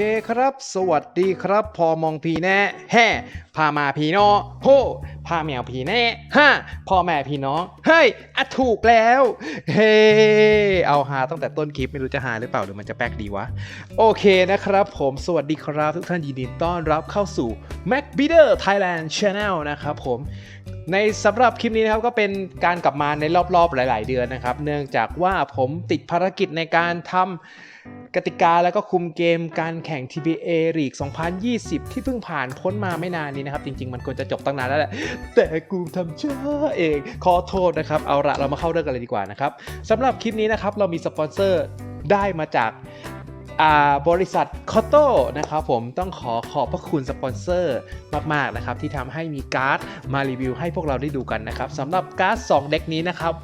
เคครับ สวัสดีครับ พอมองพีแน่แฮ่พามาพีนอโฮพาแมวพีแน่ฮ่าพ่อแม่พี่น้องเฮ้ยอะถูกแล้ว เฮ้เอาหาตั้งแต่ต้นคลิปไม่รู้จะหาหรือเปล่าหรือมันจะแป๊กดีวะ โอเคนะครับ ผมสวัสดีครับ ทุกท่านยินดีต้อนรับเข้าสู่ Mac b e a t e r Thailand Channel นะครับผมในสำหรับคลิปนี้นะครับก็เป็นการกลับมาในรอบๆหลาย ๆ เดือนนะครับ เนื่องจากว่าผมติดภารกิจในการทำ กติกาแล้วก็คุมเกมการแข่ง TBA League 2020 ที่เพิ่งผ่านพ้นมาไม่นานนี้นะครับ จริง ๆ มันควรจะจบตั้งนานแล้วแหละ แต่กูทำช้าเอง ขอโทษนะครับ เอาละเรามาเข้าเรื่องกันเลยดีกว่านะครับสำหรับคลิปนี้นะครับ เรามีสปอนเซอร์ได้มาจากบริษัทคอโต้นะครับผมต้องขอขอบพระคุณสปอนเซอร์มาก ๆ นะครับ ที่ทำให้มีการ์ดมารีวิวให้พวกเราได้ดูกันนะครับสำหรับการ์ด2เด็กนี้นะครับ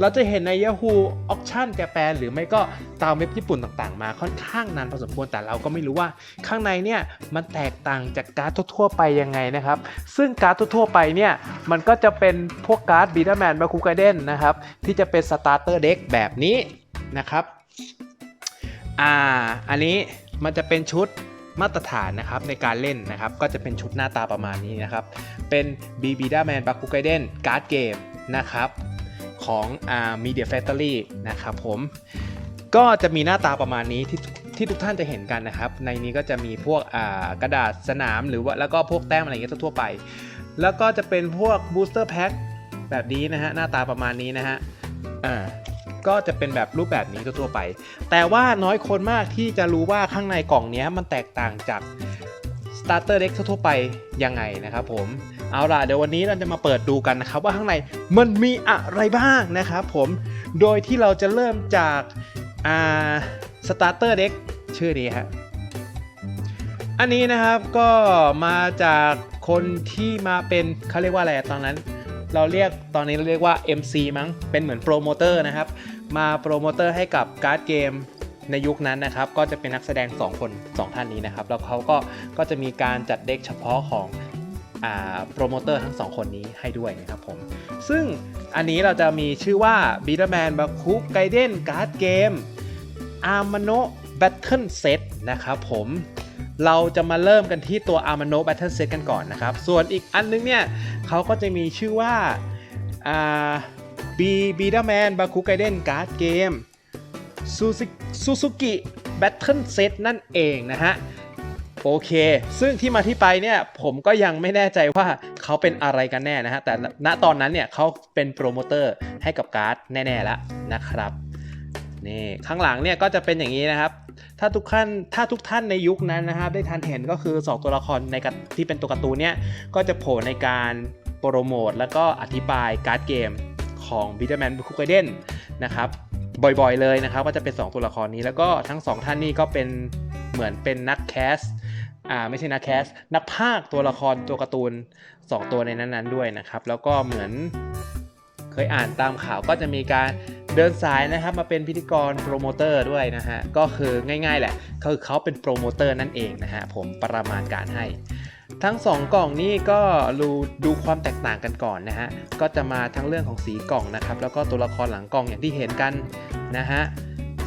เราจะเห็นใน Yahoo Auction Japan หรือไม่ก็ตามเว็บญี่ปุ่นต่างๆ มาค่อนข้างนานพอสมควรแต่เราก็ไม่รู้ว่าข้างในเนี่ยมันแตกต่างจากการ์ดทั่วๆไปยังไงนะครับ ซึ่งการ์ดทั่วๆไปเนี่ยมันก็จะเป็นพวกการ์ดบีดาแมนมาคูไกเดนนะครับที่จะเป็นสตาร์เตอร์เด็กแบบนี้นะครับอ่าอันนี้มันจะเป็นชุดมาตรฐานนะครับในการเล่นนะครับ ก็จะเป็นชุดหน้าตาประมาณนี้นะครับ เป็น b b d a m a n b a k u g a i d e n การ์ดเกมนะครับ ของอ่า Media Factory นะครับผมก็จะมีหน้าตาประมาณนี้ที่ที่ทุกท่านจะเห็นกันนะครับ ในนี้ก็จะมีพวกอ่ากระดาษสนามหรือว่าแล้วก็พวกแต้มอะไรเงี้ยทั่วไป แล้วก็จะเป็นพวก Booster Pack แบบนี้นะฮะหน้าตาประมาณนี้นะฮะอ่าก็จะเป็นแบบรูปแบบนี้ทั่วไป แต่ว่าน้อยคนมากที่จะรู้ว่าข้างในกล่องนี้มันแตกต่างจาก Starter Deck ทั่วไปยังไงนะครับผม เอาล่ะเดี๋ยววันนี้เราจะมาเปิดดูกันนะครับว่าข้างในมันมีอะไรบ้างนะครับผมโดยที่เราจะเริ่มจากอ่า Starter Deck ชื่อนี้ฮะอันนี้นะครับก็มาจากคนที่มาเป็นเขาเรียกว่าอะไรตอนนั้น เราเรียกตอนนี้เราเรียกว่า MC มั้งเป็นเหมือนโปรโมเตอร์นะครับมาโปรโมเตอร์ให้กับการ์ดเกมในยุคนั้นนะครับ ก็จะเป็นนักแสดง 2 คน 2 ท่านนี้นะครับ แล้วเขาก็ก็จะมีการจัดเด็กเฉพาะของ โปรโมเตอร์ทั้ง2คนนี้ให้ด้วยนะครับผม ซึ่งอันนี้เราจะมีชื่อว่า b e a t e r m a n b a k u g a i d e n Card Game Armano Battle Set นะครับผม เราจะมาเริ่มกันที่ตัว Armano Battle Set กันก่อนนะครับ ส่วนอีกอันนึงเนี่ยเขาก็จะมีชื่อว่า B b e a t e r m a n b a k u g a i d e n Card Game Suzuki Battle Set นั่นเองนะฮะ โอเค ซึ่งที่มาที่ไปเนี่ยผมก็ยังไม่แน่ใจว่าเขาเป็นอะไรกันแน่นะฮะ แต่ณตอนนั้นเนี่ยเขาเป็นโปรโมเตอร์ให้กับการ์ดแน่ๆแล้วนะครับนี่ข้างหลังเนี่ยก็จะเป็นอย่างนี้นะครับ ถ้าทุกท่านถ้าทุกท่านในยุคนั้นนะครับได้ทันเห็นก็คือ 2 ตัวละครในการที่เป็นตัวการ์ตูนเนี่ยก็จะโผล่ในการโปรโมทแล้วก็อธิบายการ์ดเกมของ b i t t e r m a n b u k u g a i d e n นะครับบ่อยๆเลยนะครับ ก็จะเป็น 2 ตัวละครนี้แล้วก็ทั้ง 2 ท่านนี่ก็เป็นเหมือนเป็นนักแคส อ่าไม่ใช่นักแคส นักพากย์ตัวละครตัวการ์ตูน 2 ตัวในนั้นๆด้วยนะครับ แล้วก็เหมือนเคยอ่านตามข่าวก็จะมีการเดินสายนะครับมาเป็นพิธีกรโปรโมเตอร์ด้วยนะฮะ ก็คือง่ายๆแหละคือเขาเป็นโปรโมเตอร์นั่นเองนะฮะ ผมประมาณการให้ ทั้ง 2 กล่องนี้ก็ดูดูความแตกต่างกันก่อนนะฮะ ก็จะมาทั้งเรื่องของสีกล่องนะครับ แล้วก็ตัวละครหลังกล่องอย่างที่เห็นกันนะฮะ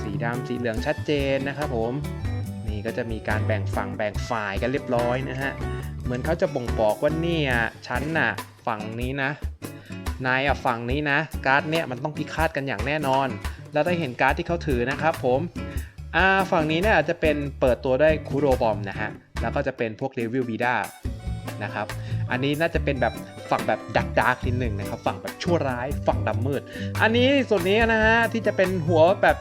สีดำสีเหลืองชัดเจนนะครับผม นี่ก็จะมีการแบ่งฝั่งแบ่งฝ่ายกันเรียบร้อยนะฮะ เหมือนเขาจะบ่งบอกว่าเนี่ยฉันน่ะฝั่งนี้นะ นายอะฝั่งนี้นะ การ์ดเนี่ยมันต้องพิฆาตกันอย่างแน่นอน แล้วได้เห็นการ์ดที่เขาถือนะครับผมอ่าฝั่งนี้เนี่ยจะเป็นเปิดตัวด้วยคูโรบอมนะฮะ แล้วก็จะเป็นพวกเดวิลบีดานะครับ อันนี้น่าจะเป็นแบบฝั่งแบบดักดาร์กนิดหนึ่งนะครับ ฝั่งแบบชั่วร้าย ฝั่งดำมืด อันนี้ส่วนนี้นะฮะที่จะเป็นหัวแบบ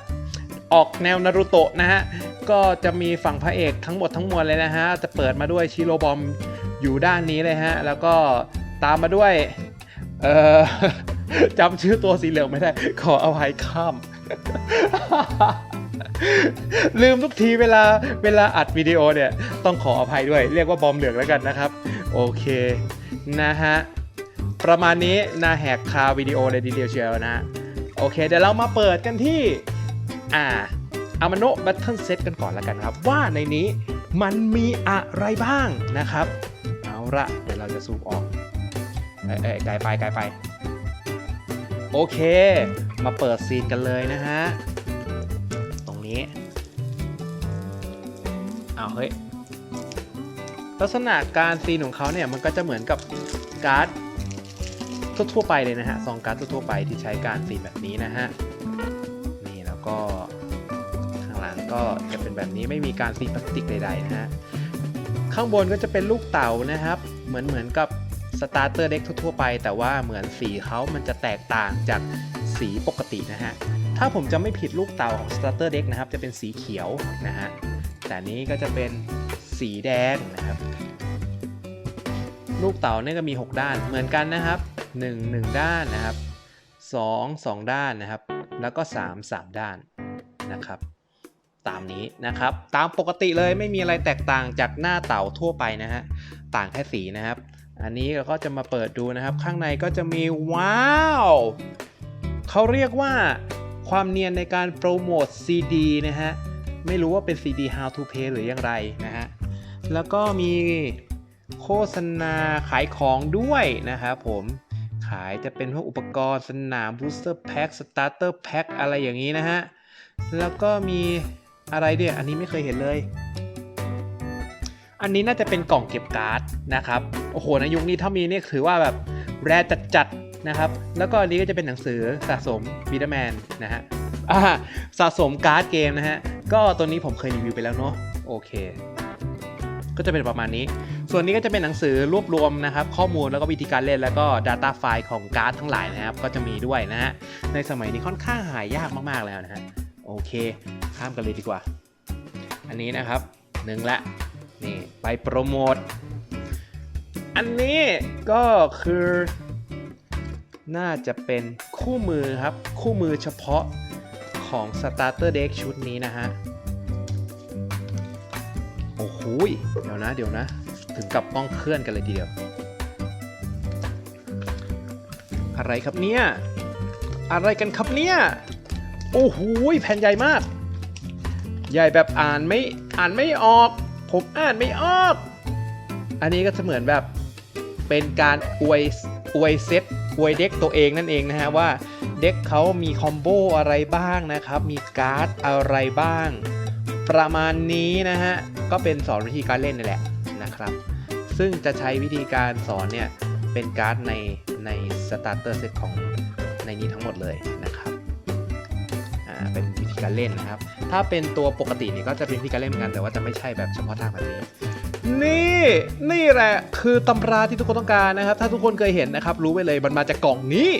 ออกแนวนารูโตะนะฮะ ก็จะมีฝั่งพระเอกทั้งหมดทั้งมวลเลยนะฮะ จะเปิดมาด้วยชิโรบอมอยู่ด้านนี้เลยฮะ แล้วก็ตามมาด้วย เออจำชื่อตัวสีเหลืองไม่ได้ ขออภัยข้าม ลืมทุกทีเวลาเวลาอัดวิดีโอเนี่ย ต้องขออภัยด้วย เรียกว่าบอมเหลืองแล้วกันนะครับ โอเค นะฮะ ประมาณนี้นาแหกคาวิดีโอเลยดีเดียวเชียวนะฮะ โอเค เดี๋ยวเรามาเปิดกันที่ อ่า อามาโนะบัตเทิลเซตกันก่อนแล้วกันครับ ว่าในนี้มันมีอะไรบ้างนะครับ เอาละเดี๋ยวเราจะซูมออกเอ้ยเอ้ยไกลไปไกลไป โอเค มาเปิดซีนกันเลยนะฮะ ตรงนี้เอาเฮ้ยลักษณะการซีนของเขาเนี่ยมันก็จะเหมือนกับการ์ดทั่วๆไปเลยนะฮะซองการ์ดทั่วๆไปที่ใช้การซีนแบบนี้นะฮะนี่แล้วก็ ก็จะเป็นแบบนี้ไม่มีการซีพลาสติกใดๆนะฮะข้างบนก็จะเป็นลูกเต๋านะครับ เหมือนเหมือนกับสตาร์เตอร์เด็กทั่วๆไป แต่ว่าเหมือนสีเขามันจะแตกต่างจากสีปกตินะฮะถ้าผมจะไม่ผิดลูกเต๋าของสตาร์เตอร์เด็กนะครับจะเป็นสีเขียวนะฮะแต่นี้ก็จะเป็นสีแดงนะครับ ลูกเต๋าเนี่ยก็มี 6 ด้านเหมือนกันนะครับ 1 1 ด้านนะครับ 2 2 ด้านนะครับ แล้วก็ 3 3 ด้านนะครับ ตามนี้นะครับ ตามปกติเลยไม่มีอะไรแตกต่างจากหน้าเต่าทั่วไปนะฮะ ต่างแค่สีนะครับ อันนี้เราก็จะมาเปิดดูนะครับ ข้างในก็จะมีว้าวเขาเรียกว่าความเนียนในการโปรโมท CD นะฮะ ไม่รู้ว่าเป็น CD How to pay หรืออย่างไรนะฮะ แล้วก็มีโฆษณาขายของด้วยนะครับผมขายจะเป็นพวกอุปกรณ์สนาม Booster Pack Starter Pack อะไรอย่างนี้นะฮะ แล้วก็มี อะไรเดียอันนี้ไม่เคยเห็นเลย อันนี้น่าจะเป็นกล่องเก็บการ์ดนะครับ โอ้โหในยุคนี้ถ้ามีนี่ถือว่าแบบแรจัดๆนะครับ แล้วก็อันนี้ก็จะเป็นหนังสือสะสมบีดแมนนะฮะอ่าสะสมการ์ดเกมนะฮะ ก็ตัวนี้ผมเคยรีวิวไปแล้วเนาะ โอเค ก็จะเป็นประมาณนี้ ส่วนนี้ก็จะเป็นหนังสือรวบรวมนะครับ ข้อมูลแล้วก็วิธีการเล่นแล้วก็ Data ไฟล์ของการ์ดทั้งหลายนะครับ ก็จะมีด้วยนะฮะ ในสมัยนี้ค่อนข้างหายากมากๆแล้วนะฮะ โอเค ข้ามกันเลยดีกว่า อันนี้นะครับหนึ่งละนี่ไปโปรโมท อันนี้ก็คือน่าจะเป็นคู่มือครับ คู่มือเฉพาะของ Starter Deck ชุดนี้นะฮะ โอ้โหยเดี๋ยวนะ เดี๋ยวนะ ถึงกับต้องเคลื่อนกันเลยทีเดียว อะไรครับเนี่ย อะไรกันครับเนี่ย โอ้โหแผ่นใหญ่มาก ใหญ่แบบอ่านไม่อ่านไม่ออก ผมอ่านไม่ออก อันนี้ก็จะเหมือนแบบเป็นการอวยอวยเซตอวยเด็กตัวเองนั่นเองนะฮะว่าเด็กเขามีคอมโบอะไรบ้างนะครับ มีการ์ดอะไรบ้าง ประมาณนี้นะฮะ ก็เป็นสอนวิธีการเล่นนี่แหละนะครับ ซึ่งจะใช้วิธีการสอนเนี่ยเป็นการ์ดในในสตาร์เตอร์เซตของในนี้ทั้งหมดเลยนะ เป็นวิธีการเล่นนะครับ ถ้าเป็นตัวปกตินี่ก็จะเป็นวิธีการเล่นเหมือนกัน แต่ว่าจะไม่ใช่แบบเฉพาะทางแบบนี้ นี่นี่แหละคือตำราที่ทุกคนต้องการนะครับ ถ้าทุกคนเคยเห็นนะครับ รู้ไปเลยมันมาจากกล่องนี้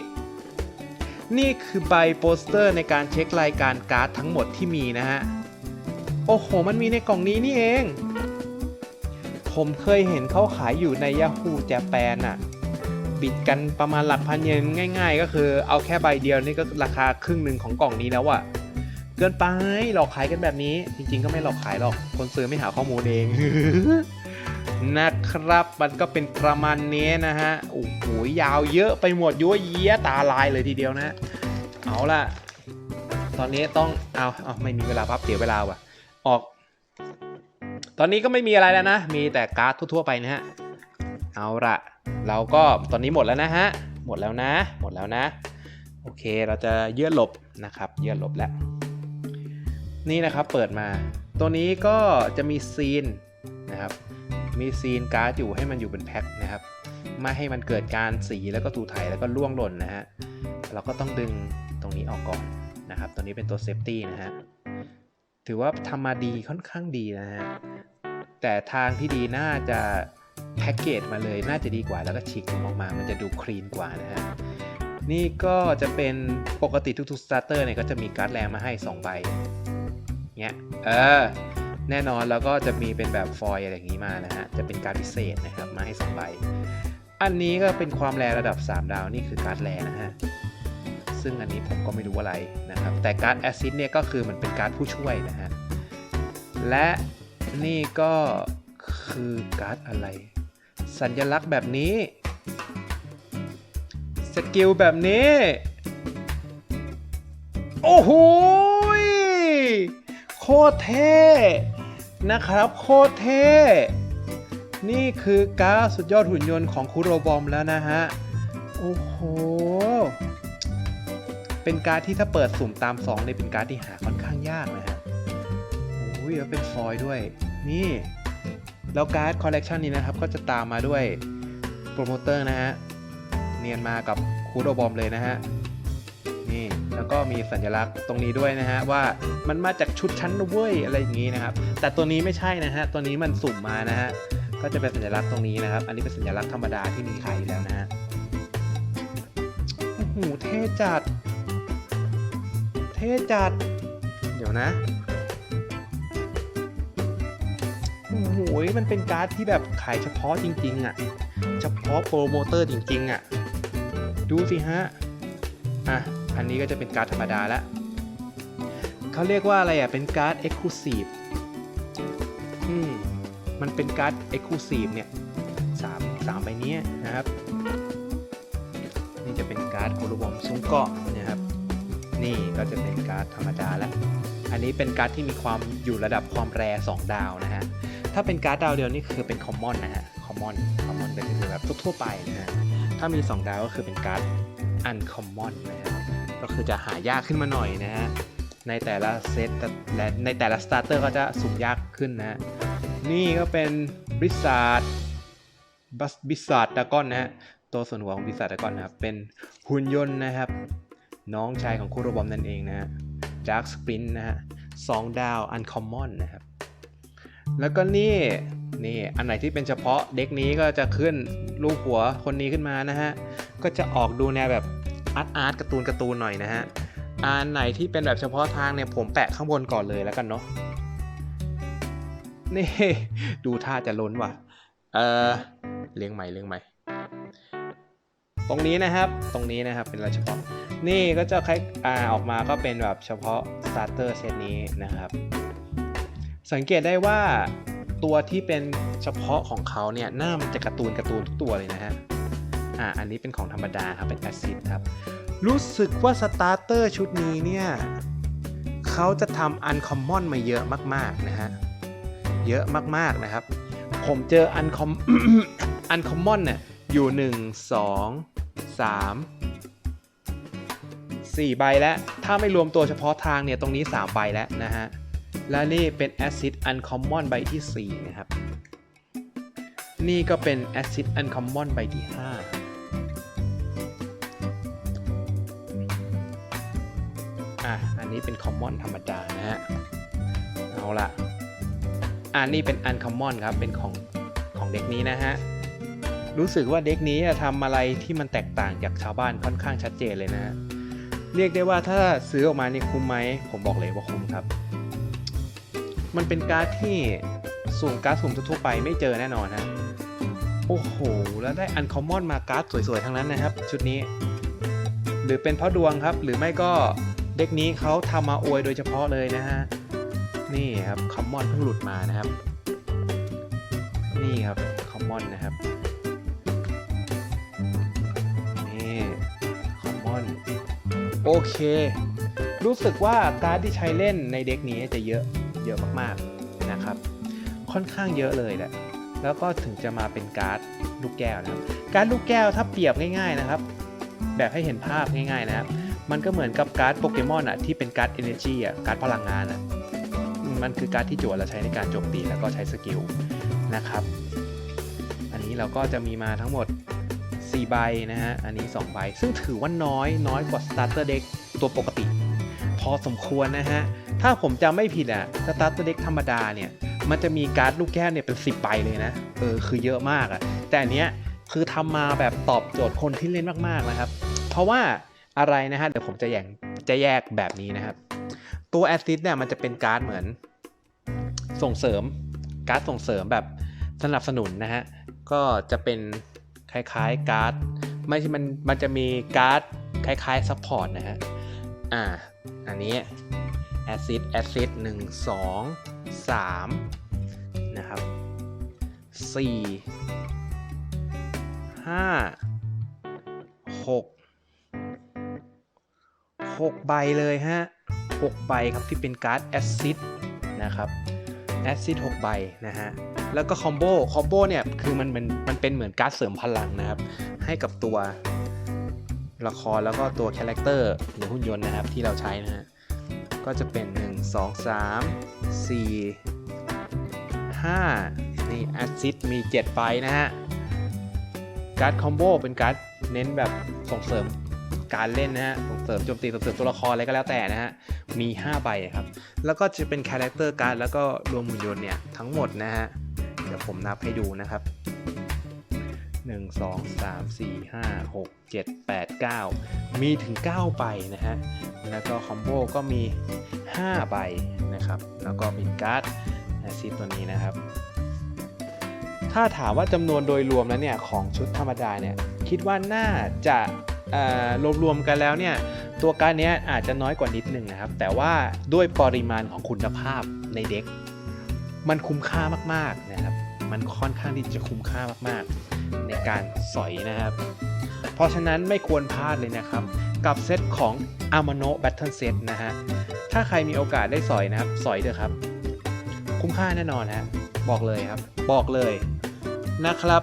นี่คือใบโปสเตอร์ในการเช็ครายการการ์ดทั้งหมดที่มีนะฮะโอ้โห มันมีในกล่องนี้นี่เอง ผมเคยเห็นเขาขายอยู่ใน Yahoo Japan อะบิดกันประมาณหลักพันเยนง่าย ๆ ก็คือเอาแค่ใบเดียวนี่ก็ราคาครึ่งหนึ่งของกล่องนี้แล้วอะ เกินไปหลอกขายกันแบบนี้ จริง ๆ ก็ไม่หลอกขายหรอก คนซื้อไม่หาข้อมูลเองนะครับ มันก็เป็นประมาณนี้นะฮะโอ้โหยาวเยอะไปหมดยั่วเยี้ยตาลายเลยทีเดียวนะเอาล่ะ ตอนนี้ต้องเอาเอาไม่มีเวลาพับเสียเวลาว่ะ ออก ตอนนี้ก็ไม่มีอะไรแล้วนะ มีแต่การ์ดทั่วๆไปนะฮะเอาละเราก็ตอนนี้หมดแล้วนะฮะหมดแล้วนะ หมดแล้วนะ โอเคเราจะเยื่อหลบนะครับ เยื่อหลบแล้ว นี่นะครับเปิดมา ตัวนี้ก็จะมีซีนนะครับมีซีนการ์ดอยู่ให้มันอยู่เป็นแพ็คนะครับไม่ให้มันเกิดการสีแล้วก็ถูไถแล้วก็ล่วงหล่นนะฮะเราก็ต้องดึงตรงนี้ออกก่อนนะครับ ตัวนี้เป็นตัวเซฟตี้นะฮะถือว่าทำมาดีค่อนข้างดีนะฮะแต่ทางที่ดีน่าจะแพ็กเกจมาเลยน่าจะดีกว่าแล้วก็ฉีกออกมา มันจะดูคลีนกว่านะฮะนี่ก็จะเป็นปกติทุกๆสตาร์เตอร์เนี่ยก็จะมีการ์ดแรงมาให้ 2 ใบ เนี้ย เออ แน่นอนแล้วก็จะมีเป็นแบบฟอยล์อะไรอย่างนี้มานะฮะ จะเป็นการพิเศษนะครับ มาให้2ใบ อันนี้ก็เป็นความแรระดับ 3 ดาว นี่คือการ์ดแรนะฮะ ซึ่งอันนี้ผมก็ไม่รู้อะไรนะครับ แต่การ์ดแอซิดเนี่ยก็คือมันเป็นการ์ดผู้ช่วยนะฮะ และนี่ก็คือการ์ดอะไร สัญลักษณ์แบบนี้สกิลแบบนี้ โอ้โห โคตรเท่นะครับ โคตรเท่นี่คือกาสุดยอดหุ่นยนต์ของคุโรบอมแล้วนะฮะ โอ้โห เป็นการที่ถ้าเปิดสุ่มตามซองเนี่ยเป็นการที่หาค่อนข้างยากนะฮะโอ้ยแล้วเป็นฟอยล์ด้วย นี่ แล้วการ์ดคอลเลกชันนี้นะครับ ก็จะตามมาด้วยโปรโมเตอร์นะฮะ เนียนมากับคูโรบอมเลยนะฮะ นี่แล้วก็มีสัญลักษณ์ตรงนี้ด้วยนะฮะว่ามันมาจากชุดชั้นนะเว้ยอะไรอย่างงี้นะครับ แต่ตัวนี้ไม่ใช่นะฮะตัวนี้มันสุ่มมานะฮะก็จะเป็นสัญลักษณ์ตรงนี้นะครับ อันนี้เป็นสัญลักษณ์ธรรมดาที่มีขายอยู่แล้วนะฮะโอ้โหเท่จัด เท่จัด เดี๋ยวนะโอ้โหมันเป็นการ์ดที่แบบขายเฉพาะจริงๆอะ เฉพาะโปรโมเตอร์จริงๆอะ ดูสิฮะ อะ นนี้ก็จะเป็นการ์ดธรรมดาล้วเขาเรียกว่าอะไรอะ เป็นการ์ด Exclusive อืมมันเป็นการ์ด Exclusive เนี่ยสามสามใบเนี้ยนะครับ นี่จะเป็นการ์ดโคโรบอมซุ้งเกาะนะครับ นี่ก็จะเป็นการ์ดธรรมดาล้วอันนี้เป็นการ์ดที่มีความอยู่ระดับความแรสองดาวนะฮะ ถ้าเป็นการ์ดดาวเดียวนี่คือเป็นคอมมอนนะฮะ คอมมอน คอมมอนก็คือแบบทั่วไปนะฮะ ถ้ามี 2 ดาวก็คือเป็นการ์ดอันคอมมอนนะฮะ ก็คือจะหายากขึ้นมาหน่อยนะฮะในแต่ละเซตและในแต่ละสตาร์เตอร์ก็จะสุ่มยากขึ้นนะฮะนี่ก็เป็นบริษัทบัสบิษัทดากอนนะฮะตัวส่วนหัวของบิษัทดากอนนะครับเป็นหุ่นยนต์นะครับ น้องชายของคูโรบอมนั่นเองนะฮะดาร์คสปรินนะฮะสองดาวอันคอมมอนนะครับ แล้วก็นี่นี่อันไหนที่เป็นเฉพาะเด็กนี้ก็จะขึ้นรูปหัวคนนี้ขึ้นมานะฮะก็จะออกดูแนวแบบ อาร์ตอาร์ตการ์ตูนการ์ตูนหน่อยนะฮะอันไหนที่เป็นแบบเฉพาะทางเนี่ยผมแปะข้างบนก่อนเลยแล้วกันเนาะนี่ดูท่าจะล้นว่ะเออเลี้ยงใหม่เลี้ยงใหม่ ตรงนี้นะครับตรงนี้นะครับเป็นอะไรเฉพาะ นี่ก็จะคล้ายอ่าออกมาก็เป็นแบบเฉพาะ starter เซตนี้นะครับ สังเกตได้ว่าตัวที่เป็นเฉพาะของเขาเนี่ยหน้ามันจะการ์ตูนการ์ตูนทุกตัวเลยนะฮะ อ่าอันนี้เป็นของธรรมดาครับ เป็นแอซิดครับ รู้สึกว่าสตาร์เตอร์ชุดนี้เนี่ยเขาจะทำอันคอมมอนมาเยอะมากๆนะฮะ เยอะมากๆนะครับ ผมเจออันคอมอันคอมมอนเนี่ยอยู่ 1 2 3 4 ใบแล้ว ถ้าไม่รวมตัวเฉพาะทางเนี่ย ตรงนี้ 3 ใบแล้วนะฮะ และนี่เป็น Acid Uncommon ใบที่ 4 นะครับ นี่ก็เป็น Acid Uncommon ใบที่5อะอัน นี้เป็น Common ธรรมดานะฮะ เอาละอันนี้เป็น Uncommon ครับ เป็นของของเด็กนี้นะฮะ รู้สึกว่าเด็กนี้ทำอะไรที่มันแตกต่างจากชาวบ้านค่อนข้างชัดเจนเลยนะเรียกได้ว่าถ้าซื้อออกมานี่คุ้มไหม ผมบอกเลยว่าคุ้มครับ มันเป็นการ์ดที่สุ่มการ์ดสุ่มทั่วไปไม่เจอแน่นอนฮะ โอ้โห แล้วได้อันคอมมอนมาการ์ดสวยๆ ทั้งนั้นนะครับ ชุดนี้ หรือเป็นเพราะดวงครับ หรือไม่ก็ เด็กนี้เขาทำมาอวยโดยเฉพาะเลยนะฮะ นี่ครับคอมมอนเพิ่งหลุดมานะครับ นี่ครับคอมมอนนะครับ นี่คอมมอนโอเค รู้สึกว่าการ์ดที่ใช้เล่นในเด็กนี้จะเยอะเยอะมากๆนะครับ ค่อนข้างเยอะเลยแหละแล้วก็ถึงจะมาเป็นการ์ดลูกแก้วนะครับ การ์ดลูกแก้วถ้าเปรียบง่าย ๆนะครับ แบบให้เห็นภาพง่าย ๆนะครับ มันก็เหมือนกับการ์ดโปเกมอนอะที่เป็นการ์ด Energy อะการ์ดพลังงานอะมันคือการ์ดที่จั่วและใช้ในการโจมตีแล้วก็ใช้สกิลนะครับ อันนี้เราก็จะมีมาทั้งหมด 4 ใบนะฮะ อันนี้ 2 ใบ ซึ่งถือว่าน้อยน้อยกว่า Starter Deck ตัวปกติ พอสมควรนะฮะ ถ้าผมจำไม่ผิดอะ Starter Deck ธรรมดาเนี่ย มันจะมีการ์ดลูกแก้วเนี่ยเป็น 10 ใบเลยนะ เออ คือเยอะมากอะแต่อันเนี้ยคือทำมาแบบตอบโจทย์คนที่เล่นมากๆนะครับ เพราะว่า อะไรนะฮะเดี๋ยวผมจะแยกจะแยกแบบนี้นะครับ ตัวแอซิดเนี่ยมันจะเป็นการ์ดเหมือนส่งเสริมการ์ดส่งเสริมแบบสนับสนุนนะฮะก็จะเป็นคล้ายๆการ์ดไม่ใช่มันมันจะมีการ์ดคล้ายๆซัพพอร์ตนะฮะอ่าอันนี้แอซิดแอซิดหนึ่งสองสามนะครับสี่ห้าหก 6 ใบเลยฮะ 6 ใบครับที่เป็นการ์ดแอซ i ดนะครับแอซ i ด6ใบนะฮะ แล้วก็คอมโบ คอมโบเนี่ยคือมันเป็นมันเป็นเหมือนการ์ดเสริมพลังนะครับ ให้กับตัวละครแล้วก็ตัวคาแรคเตอร์หรือหุ่นยนต์นะครับที่เราใช้นะฮะ ก็จะเป็น 1 2 3 4 5 นี่แอซซิดมี 7 ใบนะฮะ การ์ดคอมโบเป็นการ์ดเน้นแบบส่งเสริม การเล่นนะฮะส่งเสริมโจมตีส่งเสริมตัวละครอะไรก็แล้วแต่นะฮะมี 5 ใบครับ แล้วก็จะเป็นคาแรคเตอร์การ์ดแล้วก็รวมหุ่นยนต์เนี่ยทั้งหมดนะฮะเดี๋ยวผมนับให้ดูนะครับ1 2 3 4 5 6 7 8 9 มีถึง 9 ใบนะฮะ แล้วก็คอมโบก็มี 5 ใบนะครับ แล้วก็เป็นการ์ดแอซิดตัวนี้นะครับ ถ้าถามว่าจำนวนโดยรวมแล้วเนี่ย ของชุดธรรมดาเนี่ย คิดว่าน่าจะ รวมๆกันแล้วเนี่ยตัวการดเนี้ยอาจจะน้อยกว่านิดนึงนะครับ แต่ว่าด้วยปริมาณของคุณภาพในเด็ก มันคุ้มค่ามากๆนะครับ มันค่อนข้างที่จะคุ้มค่ามากๆ ในการสอยนะครับ เพราะฉะนั้นไม่ควรพลาดเลยนะครับ กับเซตของ a m a n o Battle Set นะฮะถ้าใครมีโอกาสได้สอยนะครับ สอยเถอะครับ คุ้มค่าแน่นอนฮะบอกเลยครับ บอกเลยนะครับ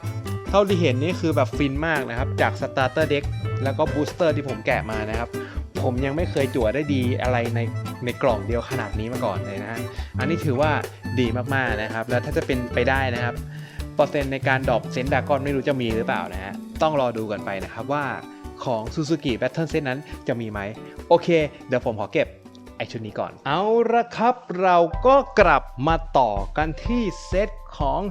เท่าที่เห็นนี่คือแบบฟินมากนะครับ จาก Starter Deck แล้วก็ Booster ที่ผมแกะมานะครับ ผมยังไม่เคยจั่วได้ดีอะไรในในกล่องเดียวขนาดนี้มาก่อนเลยนะ อันนี้ถือว่าดีมากๆนะครับ แล้วถ้าจะเป็นไปได้นะครับ เปอร์เซ็นต์ในการดรอปเซนต์ดากอนไม่รู้จะมีหรือเปล่านะฮะ ต้องรอดูกันไปนะครับว่าของ Suzuki Battle Set นั้นจะมีไหม โอเค เดี๋ยวผมขอเก็บ ไอชุดนี้ก่อน เอาละครับเราก็กลับมาต่อกันที่เซตของ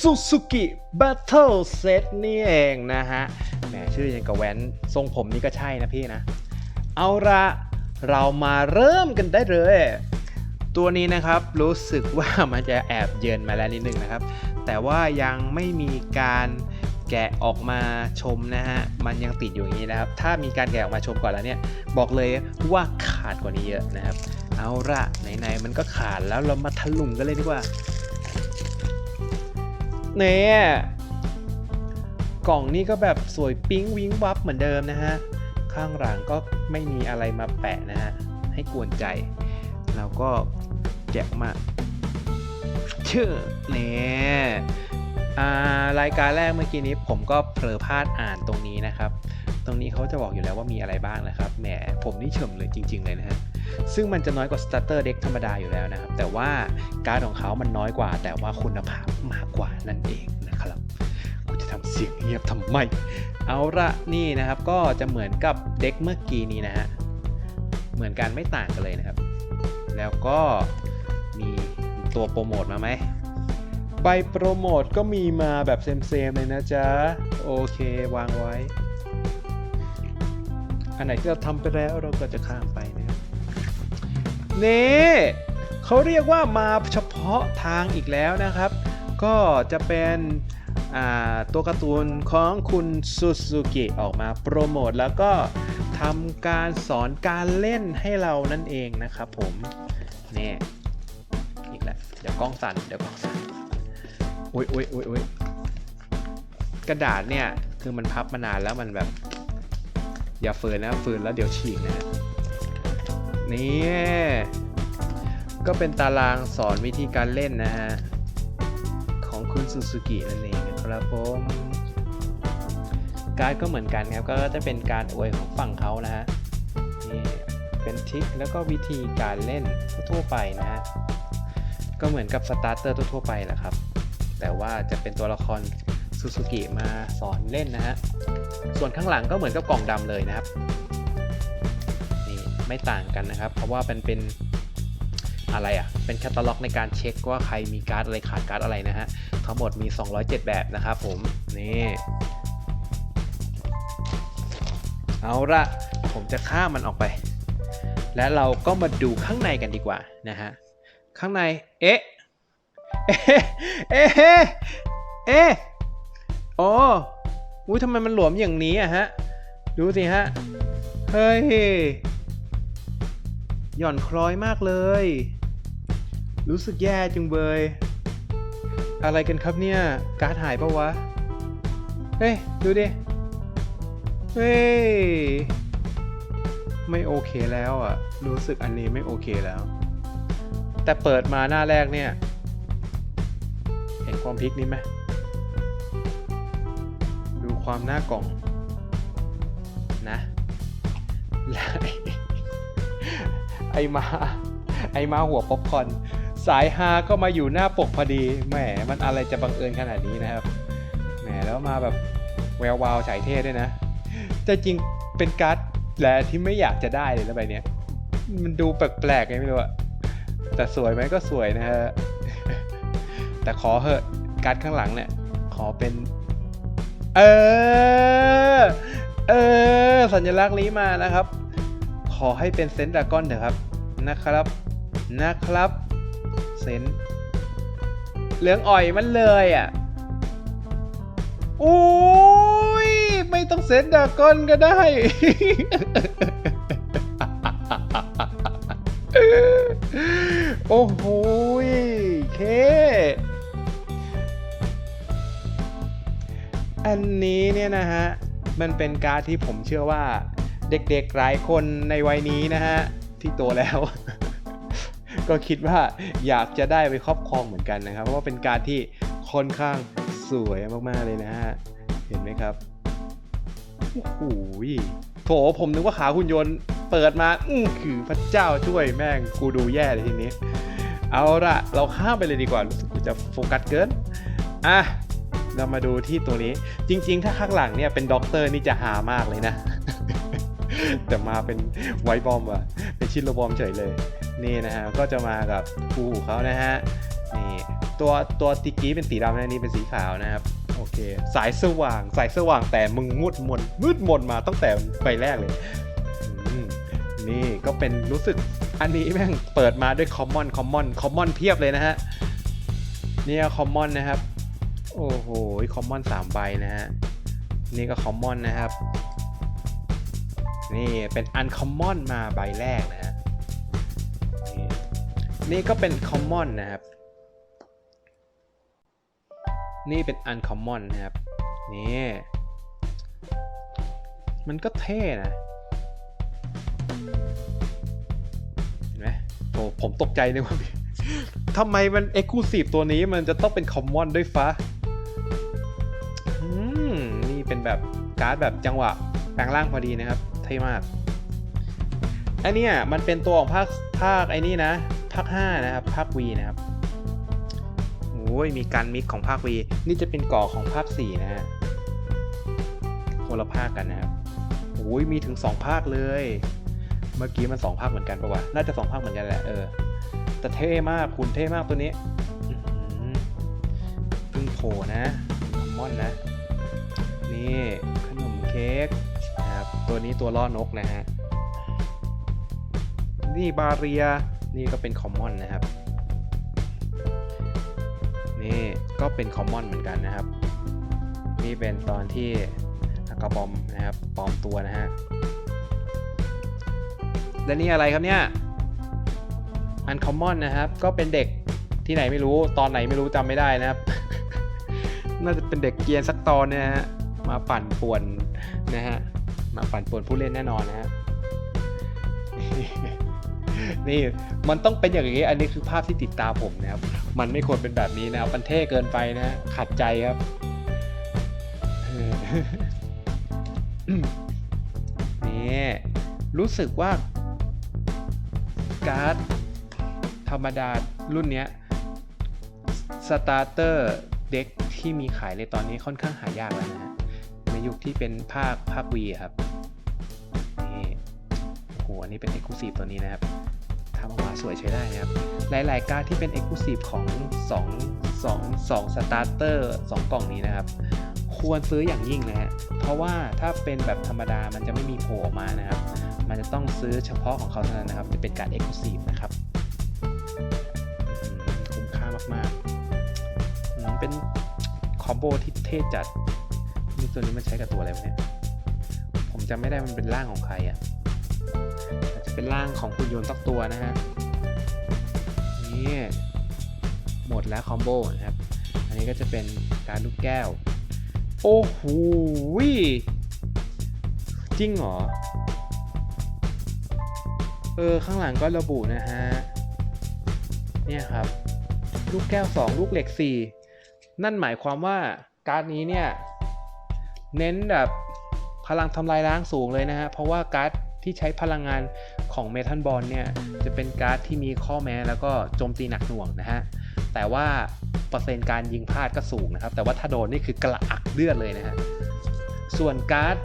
Suzuki Battle Set นี่เองนะฮะแหมชื่อยังกับแว้นทรงผมนี่ก็ใช่นะพี่นะ เอาละเรามาเริ่มกันได้เลย ตัวนี้นะครับรู้สึกว่ามันจะแอบเยินมาแล้วนิดนึงนะครับ แต่ว่ายังไม่มีการ แกะออกมาชมนะฮะ มันยังติดอยู่อย่างนี้นะครับ ถ้ามีการแกะออกมาชมก่อนแล้วเนี่ย บอกเลยว่าขาดกว่านี้เยอะนะครับ เอาละไหนๆมันก็ขาดแล้วเรามาทะลุงกันเลยดีกว่า เนี่ยกล่องนี้ก็แบบสวยปิ๊งวิ้งวับเหมือนเดิมนะฮะ ข้างหลังก็ไม่มีอะไรมาแปะนะฮะ ให้กวนใจเราก็แกะมาชื่อเนี่ย รายการแรกเมื่อกี้นี้ผมก็เผลอพลาดอ่านตรงนี้นะครับ ตรงนี้เขาจะบอกอยู่แล้วว่ามีอะไรบ้างนะครับ แหมผมนี่เฉมเลยจริง ๆ เลยนะฮะ ซึ่งมันจะน้อยกว่า starter deck ธรรมดาอยู่แล้วนะครับ แต่ว่าการ์ดของเขามันน้อยกว่า แต่ว่าคุณภาพมากกว่านั่นเองนะครับกูจะทำเสียงเงียบทำไม เอาละนี่นะครับ ก็จะเหมือนกับเด็กเมื่อกี้นี้นะฮะ เหมือนกันไม่ต่างกันเลยนะครับ แล้วก็มีตัวโปรโมทมาไหม ใบโปรโมทก็มีมาแบบเซมๆเลยนะจ๊ะ โอเควางไว้ อันไหนที่เราทำไปแล้วเราก็จะข้ามไปนะครับนี่เขาเรียกว่ามาเฉพาะทางอีกแล้วนะครับ ก็จะเป็นตัวการ์ตูนของคุณซูซูกิออกมาโปรโมทแล้วก็ทำการสอนการเล่นให้เรานั่นเองนะครับผม นี่ อีกแล้ว เดี๋ยวกล้องสั่น เดี๋ยวกล้องสั่น อุ้ยอุ้ยอุ้ยอุ้ยกระดาษเนี่ยคือมันพับมานานแล้วมันแบบ อย่าฝืนนะฝืนแล้วเดี๋ยวฉีกนะนี่ก็เป็นตารางสอนวิธีการเล่นนะฮะ ของคุณซูซูกินั่นเองนะครับผมการดก็เหมือนกันครับก็จะเป็นการอวยของฝั่งเขานะฮะนี่เป็นทริคแล้วก็วิธีการเล่นทั่วไปนะฮะก็เหมือนกับสตาร์เตอร์ทั่วไปแหละครับ แต่ว่าจะเป็นตัวละครซูซูกิมาสอนเล่นนะฮะ ส่วนข้างหลังก็เหมือนกับกล่องดำเลยนะครับ นี่ไม่ต่างกันนะครับ เพราะว่าเป็นเป็นอะไรอะ เป็นแคตตาล็อกในการเช็คว่าใครมีการ์ดอะไรขาดการ์ดอะไรนะฮะ ทั้งหมดมี 207 แบบนะครับผม นี่ เอาละผมจะข้ามมันออกไป และเราก็มาดูข้างในกันดีกว่านะฮะ ข้างใน เอ๊ะ เอ๊ะเอ๊ะเอ๊ะอ๋ออุ้ยทำไมมันหลวมอย่างนี้อะฮะ ดูสิฮะ เฮ้ย หย่อนคล้อยมากเลย รู้สึกแย่จังเบย อะไรกันครับเนี่ย การ์ดหายปะวะ เฮ้ย ดูดิ เฮ้ย ไม่โอเคแล้วอะ รู้สึกอันนี้ไม่โอเคแล้ว แต่เปิดมาหน้าแรกเนี่ย เห็นความพลิกนี้ไหมดูความหน้ากล่องนะไอมาไอมาหัวป๊อปคอนสายฮาก็มาอยู่หน้าปกพอดีแหมมันอะไรจะบังเอิญขนาดนี้นะครับแหมแล้วมาแบบแวววาวฉายเท่ด้วยนะแต่จริงเป็นการ์ดแลที่ไม่อยากจะได้เลยแล้วใบเนี้ยมันดูแปลกๆไงไม่รู้อะแต่สวยไหมก็สวยนะฮะ แต่ขอเหอะการ์ดข้างหลังเนี่ย ขอเป็น เออ เออ สัญลักษณ์นี้มานะครับ ขอให้เป็นเซนต์ดากอนเถอะครับ นะครับ นะครับ เซนต์เหลืองอ่อยมันเลยอะโอ้ย ไม่ต้องเซนดากอนก็ได้ โอ้โหเค อันนี้เนี่ยนะฮะ มันเป็นการ์ดที่ผมเชื่อว่าเด็กๆหลายคนในวัยนี้นะฮะ ที่โตแล้ว ก็คิดว่าอยากจะได้ไปครอบครองเหมือนกันนะครับ เพราะว่าเป็นการดที่ค่อนข้างสวยมากๆเลยนะฮะ เห็นไหมครับโอ้โหโถผมนึกว่าขาหุ่นยนต์เปิดมา อื้อคือพระเจ้าช่วยแม่งกูดูแย่เลยทีนี้ เอาละเราข้ามไปเลยดีกว่ารู้สึกกูจะโฟกัสเกิน อะ เรามาดูที่ตัวนี้ จริง ๆ ถ้าข้างหลังเนี่ยเป็นด็อกเตอร์นี่จะหามากเลยนะ แต่มาเป็นไวท์บอมว่ะเป็นชิลโลบอมเฉยเลย นี่นะฮะ ก็จะมากับคู่หูเขานะฮะ นี่ตัวตัวติกี้เป็นสีดำนะนี่เป็นสีขาวนะครับ โอเค สายสว่าง สายสว่างแต่มึงมืดมนมืดมนมาตั้งแต่ใบแรกเลย นี่ก็เป็นรู้สึกอันนี้แม่งเปิดมาด้วยคอมมอนคอมมอนคอมมอนเพียบเลยนะฮะ เนี่ยคอมมอนนะครับ โอ้โห คอมมอนสามใบนะฮะ นี่ก็คอมมอนนะครับ นี่เป็นอันคอมมอนมาใบแรกนะฮะ นี่ก็เป็นคอมมอนนะครับ นี่เป็นอันคอมมอนนะครับ นี่ มันก็เท่นะเห็นไหมโอ้ผมตกใจเลยว่าทำไมมันเอ็กซ์คลูซีฟตัวนี้มันจะต้องเป็นคอมมอนด้วยฟ้า แบบการ์ดแบบจังหวะแปลงร่างพอดีนะครับเท่มากอันนี้มันเป็นตัวของภาคภาคไอ้นี่นะภาค5นะครับภาควีนะครับโอ้ยมีการมิกของภาควีนี่จะเป็นก่อของภาค4นะฮะคนละภาคกันนะครับโอ้ยมีถึง 2 ภาคเลย เมื่อกี้มัน 2 ภาคเหมือนกันปะวะน่าจะ 2 ภาคเหมือนกันแหละเออแต่เท่มากคุณเท่มากตัวนี้พึ่งโผล่นะคอมมอนนะ นี่ขนมเค้กนะครับตัวนี้ตัวล่อนกนะฮะนี่บาเรียนี่ก็เป็นคอมมอนนะครับนี่ก็เป็นคอมมอนเหมือนกันนะครับนี่เป็นตอนที่อากาบอมนะครับปลอมตัวนะฮะและนี่อะไรครับเนี่ยอันคอมมอนนะครับ ก็เป็นเด็กที่ไหนไม่รู้ตอนไหนไม่รู้จำไม่ได้นะครับ น่าจะเป็นเด็กเกียนสักตอนเนี่ยฮะ มาปั่นป่วนนะฮะ มาปั่นป่วนผู้เล่นแน่นอนนะฮะ นี่มันต้องเป็นอย่างนี้ อันนี้คือภาพที่ติดตาผมนะครับ มันไม่ควรเป็นแบบนี้นะครับมันเท่เกินไปนะ ขัดใจครับเนี่ รู้สึกว่า การ์ดธรรมดารุ่นเนี้ยสตาร์เตอร์เด็กที่มีขายในตอนนี้ค่อนข้างหายากแล้วนะฮะ ยุคที่เป็นภาคภาควีครับนี่โอ้โหอันนี้เป็น Exclusive ตัวนี้นะครับทำออกมาสวยใช้ได้นะครับ หลาย ๆ การดที่เป็น Exclusive ของ2 2 2 Starter 2 กล่องนี้นะครับ ควรซื้ออย่างยิ่งนะฮะเพราะว่าถ้าเป็นแบบธรรมดามันจะไม่มีโผล่ออกมานะครับ มันจะต้องซื้อเฉพาะของเขาเท่านั้นนะครับจะเป็นการ Exclusive นะครับคุ้มค่ามากๆเป็นคอมโบที่เท่จัด ตัวนี้มันใช้กับตัวอะไรวะเนี่ย ผมจำไม่ได้มันเป็นร่างของใครอะ่ะอาจจะเป็นร่างของคุณโยนตักตัวนะฮะ นี่หมดแล้วคอมโบนะครับ อันนี้ก็จะเป็นการลูกแก้ว โอ้โหจริงเหรอ เออ ข้างหลังก็ระบุนะฮะ เนี่ยครับ ลูกแก้ว 2 ลูกเหล็ก 4 นั่นหมายความว่าการ์ดนี้เนี่ย เน้นแบบพลังทำลายล้างสูงเลยนะฮะ เพราะว่าการ์ดที่ใช้พลังงานของเมทัลบอลเนี่ย จะเป็นการ์ดที่มีข้อแม้แล้วก็โจมตีหนักหน่วงนะฮะ แต่ว่าเปอร์เซ็นต์การยิงพลาดก็สูงนะครับ แต่ว่าถ้าโดนนี่คือกระอักเลือดเลยนะฮะ ส่วนการ์ด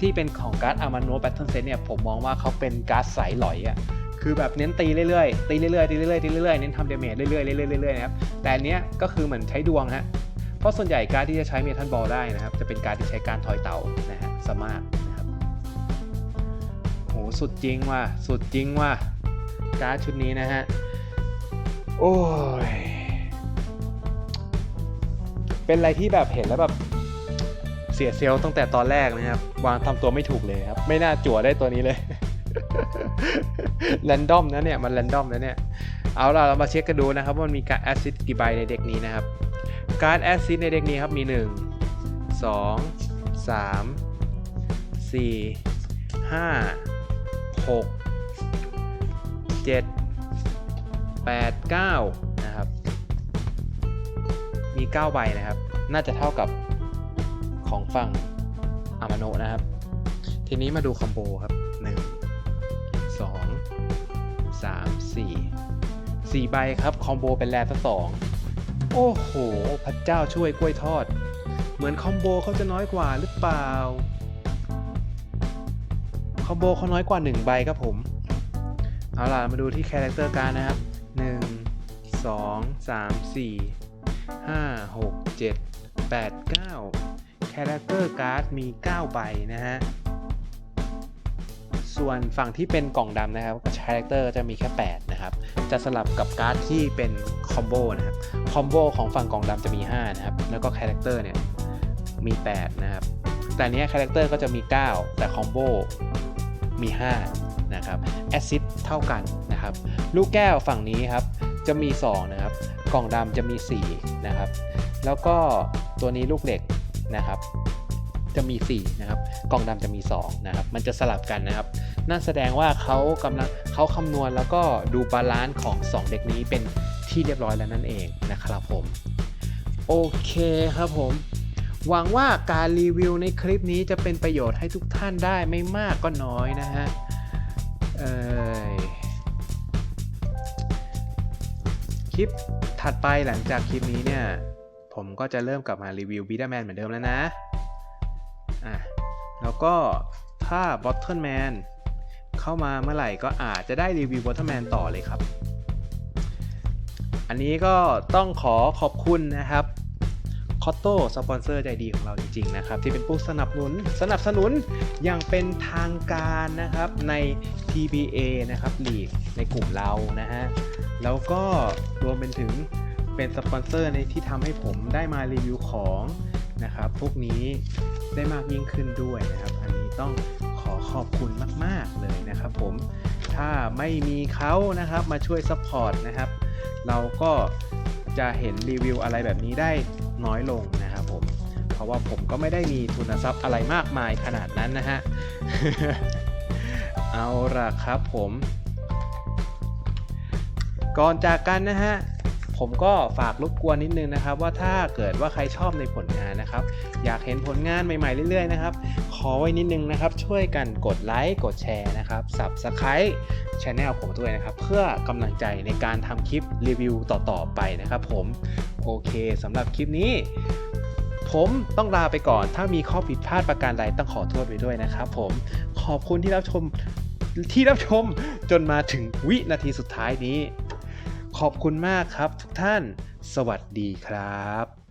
ที่เป็นของการ์ดอามาโนแบทเทิลเซนเนี่ยผมมองว่าเขาเป็นการ์ดสายหลอยอะ่ะคือแบบเน้นตีเรื่อยๆตีเรื่อยๆตีเรื่อยๆตีเรื่อยๆเน้นทำเดเมจเรื่อยๆเรื่อยๆเรื่อยๆนะครับแต่อันเนี้ยก็คือเหมือนใช้ดวงฮะ ราะส่วนใหญ่การที่จะใช้เมทัลบอลได้นะครับ จะเป็นการที่ใช้การทอยเต่านะฮะสมากนะครับโหสุดจริงว่ะสุดจริงว่ะการ์ดชุดนี้นะฮะโอ้ยเป็นอะไรที่แบบเห็นแล้วแบบเสียเซลล์ตั้งแต่ตอนแรกนะครับ วางทำตัวไม่ถูกเลยครับ ไม่น่าจั่วได้ตัวนี้เลยแรนดอมนะเนี่ย มันแรนดอมนะเนี่ย เอาล่ะ เรามาเช็คกันดูนะครับว่ามันมีการแอซิดกี่ใบในเด็กนี้นะครับ การแอซิดในเด็กนี้ครับมี 1 2 3 4 5 6 7 8 9 นะครับ มี 9 ใบนะครับ น่าจะเท่ากับของฝั่งอามาโนะนะครับ ทีนี้มาดูคอมโบครับ 1 2 3 4 4 ใบครับ คอมโบเป็นแรทั้งสอง โอ้โห พระเจ้าช่วยกล้วยทอด เหมือนคอมโบเขาจะน้อยกว่าหรือเปล่า คอมโบเขาน้อยกว่า 1 ใบครับผม เอาล่ะ มาดูที่คาแรคเตอร์การดนะครับ 1 2 3 4 5 6 7 8 9คาแรคเตอร์การ์ดมี 9 ใบนะฮะ ส่วนฝั่งที่เป็นกล่องดำนะครับคาแรคเตอร์จะมีแค่ 8 นะครับ จะสลับกับการ์ดที่เป็นคอมโบนะครับ คอมโบของฝั่งกล่องดำจะมี 5 นะครับ แล้วก็คาแรคเตอร์เนี่ยมี 8 นะครับ แต่เนี้ยคาแรคเตอร์ก็จะมี 9 แต่คอมโบมี 5 นะครับแอซิดเท่ากันนะครับ ลูกแก้วฝั่งนี้ครับจะมี 2 นะครับ กล่องดำจะมี 4 นะครับ แล้วก็ตัวนี้ลูกเหล็กนะครับ จะมี4นะครับกล่องดำจะมี2นะครับมันจะสลับกันนะครับนั่นแสดงว่าเขากำลังเขาคำนวณแล้วก็ดูบาลานซ์ของ 2 เด็กนี้เป็นที่เรียบร้อยแล้วนั่นเองนะครับผมโอเคครับผมหวังว่าการรีวิวในคลิปนี้จะเป็นประโยชน์ให้ทุกท่านได้ไม่มากก็น้อยนะฮะคลิปถัดไปหลังจากคลิปนี้เนี่ย ผมก็จะเริ่มกลับมารีวิวบีดาแมนเหมือนเดิมแล้วนะ อะแล้วก็ถ้าบอทเทิลแมนเข้ามาเมื่อไหร่ก็อาจจะได้รีวิวบอทเทิลแมนต่อเลยครับ อันนี้ก็ต้องขอขอบคุณนะครับคอตโต้สปอนเซอร์ใจดีของเราจริงๆนะครับ ที่เป็นผู้สนับสนุนสนับสนุนอย่างเป็นทางการนะครับใน TBA นะครับลีกในกลุ่มเรานะฮะแล้วก็รวมเป็นถึงเป็นสปอนเซอร์ในที่ทำให้ผมได้มารีวิวของ นะครับ พวกนี้ได้มากยิ่งขึ้นด้วยนะครับ อันนี้ต้องขอขอบคุณมาก ๆ เลยนะครับผม ถ้าไม่มีเขานะครับมาช่วยซัพพอร์ตนะครับ เราก็จะเห็นรีวิวอะไรแบบนี้ได้น้อยลงนะครับผม เพราะว่าผมก็ไม่ได้มีทุนทรัพย์อะไรมากมายขนาดนั้นนะฮะ เอาล่ะครับผม ก่อนจากกันนะฮะ ผมก็ฝากรบกวนนิดนึงนะครับ ว่าถ้าเกิดว่าใครชอบในผลงานนะครับ อยากเห็นผลงานใหม่ ๆ เรื่อย ๆ นะครับ ขอไว้นิดนึงนะครับ ช่วยกันกดไลค์กดแชร์นะครับ Subscribe Channel ผมด้วยนะครับ เพื่อกำลังใจในการทำคลิปรีวิวต่อ ๆ ไปนะครับผมโอเคสำหรับคลิปนี้ ผมต้องลาไปก่อน ถ้ามีข้อผิดพลาดประการใดต้องขอโทษไปด้วยนะครับผมขอบคุณที่รับชมที่รับชมจนมาถึงวินาทีสุดท้ายนี้ ขอบคุณมากครับทุกท่าน สวัสดีครับ